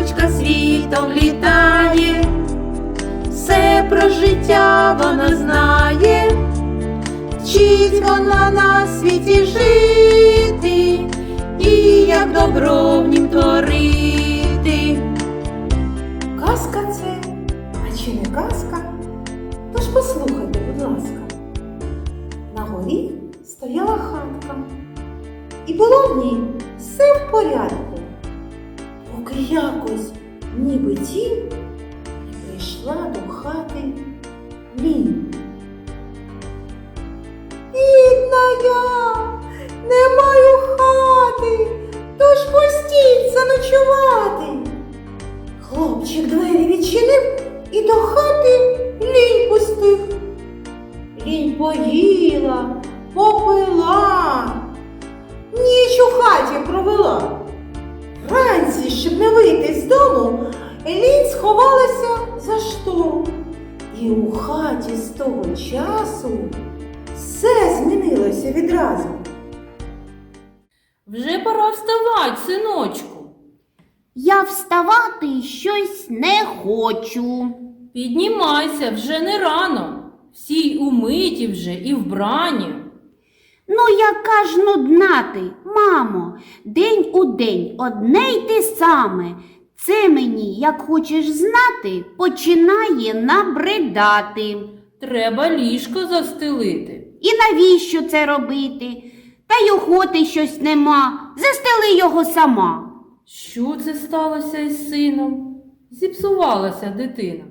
пташечка світом літає, все про життя вона знає, вчить вона на світі жити і як добро в нім творити. Казка це, а чи не казка? Тож послухайте, будь ласка. На горі стояла хатка, і було в ній все в порядку. Поки якось, ніби тінь, не прийшла до хати лінь. Бідна я, щоб не вийти з дому, лінь сховалася за штору. І у хаті з того часу все змінилося відразу. Вже пора вставать, синочку. Я вставати щось не хочу. Піднімайся вже не рано. Всі умиті вже і вбрані. Ну, яка ж нудна ти, мамо, день у день одне й те саме. Це мені, як хочеш знати, починає набридати. Треба ліжко застелити. І навіщо це робити? Та й охоти щось нема. Застели його сама. Що це сталося із сином? Зіпсувалася дитина.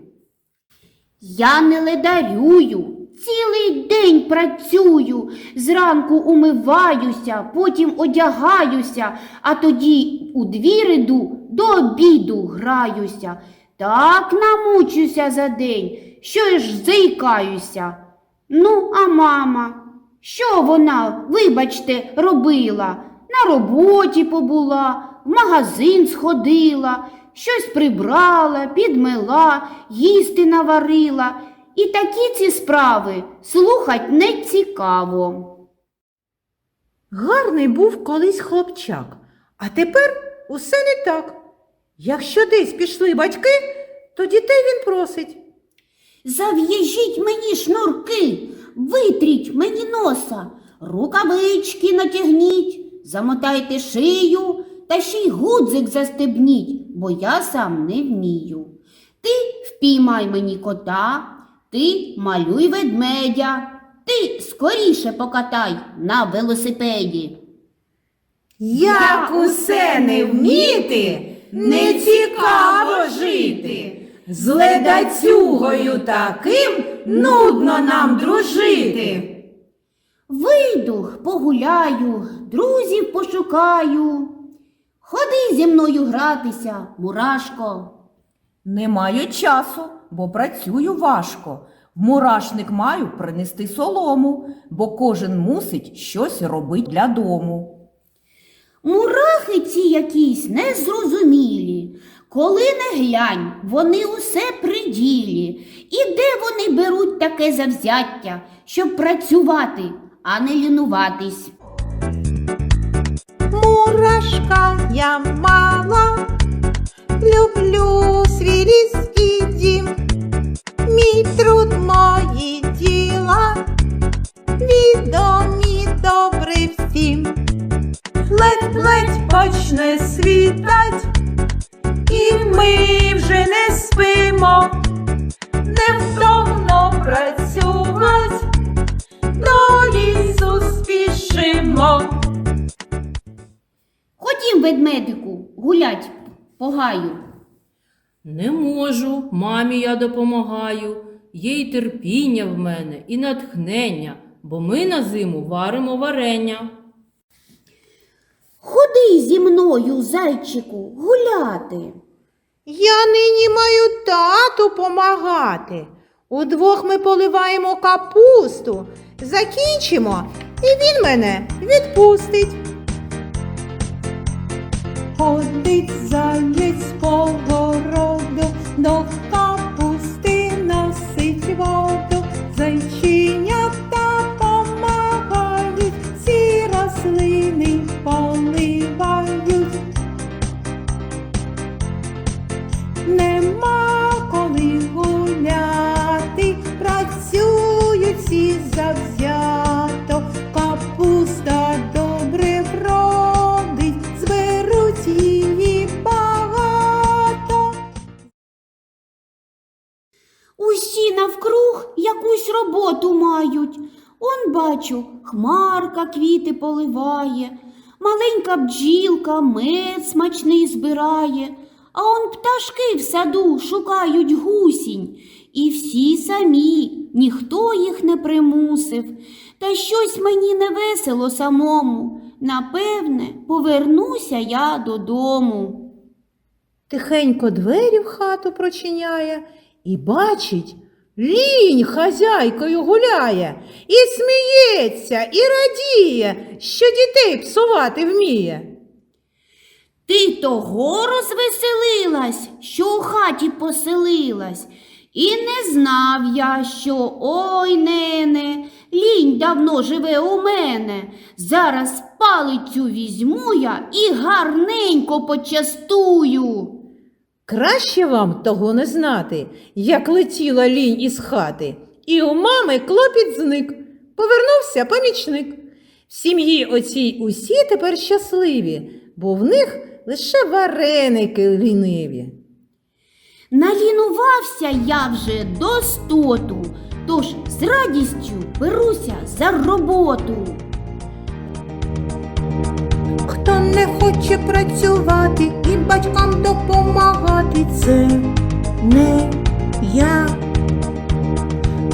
Я не ледарюю, цілий день працюю, зранку умиваюся, потім одягаюся, а тоді у двір іду, до обіду граюся. Так намучуся за день, що ж заїкаюся. Ну, а мама, що вона, вибачте, робила? На роботі побула, в магазин сходила, щось прибрала, підмила, їсти наварила. І такі ці справи слухать не цікаво. Гарний був колись хлопчак, а тепер усе не так. Якщо десь пішли батьки, то дітей він просить. Зав'яжіть мені шнурки, витріть мені носа, рукавички натягніть, замотайте шию та ще й гудзик застебніть, бо я сам не вмію. Ти впіймай мені кота, ти малюй ведмедя, ти скоріше покатай на велосипеді. Як усе не вміти, не цікаво жити. З ледацюгою таким нудно нам дружити. Вийду, погуляю, друзів пошукаю. Ходи зі мною гратися, мурашко. Не маю часу, бо працюю важко. В мурашник маю принести солому, бо кожен мусить щось робить для дому. Мурахи ці якісь незрозумілі. Коли не глянь, вони усе при ділі. І де вони беруть таке завзяття, щоб працювати, а не лінуватись? Мурашка я мала, свій і дім. Мій труд мої діла, відомі добре всім. Ледь-ледь почне світать, і ми вже не спимо, невтомно працювать, до лісу спішимо. Ходім, ведмедику, гулять по гаю. Не можу, мамі я допомагаю. Є й терпіння в мене, і натхнення, бо ми на зиму варимо варення. Ходи зі мною, зайчику, гуляти. Я нині маю тату помагати. Удвох ми поливаємо капусту, закінчимо, і він мене відпустить. Ходить заєць по городу, до бачу, хмарка квіти поливає, маленька бджілка мед смачний збирає, а он пташки в саду шукають гусінь, і всі самі, ніхто їх не примусив. Та щось мені не весело самому. Напевне, повернуся я додому. Тихенько двері в хату прочиняє і бачить, лінь хазяйкою гуляє, і сміється, і радіє, що дітей псувати вміє. Ти того розвеселилась, що у хаті поселилась, і не знав я, що ой нене, лінь давно живе у мене. Зараз палицю візьму я і гарненько почастую. Краще вам того не знати, як летіла лінь із хати, і у мами клопіт зник. Повернувся помічник. В сім'ї оцій усі тепер щасливі, бо в них лише вареники ліниві. Налінувався я вже до стоту, тож з радістю беруся за роботу. Не хоче працювати і батькам допомагати, це не я.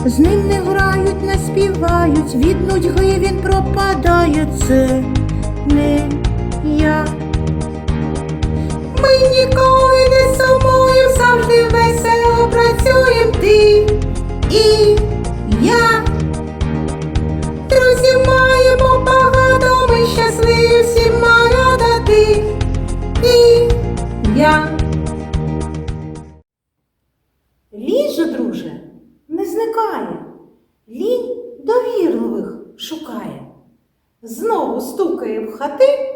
З ним не грають, не співають, від нудьги він пропадає, це не я. Ми ніколи не сумуємо, завжди весело Знову стукає в хати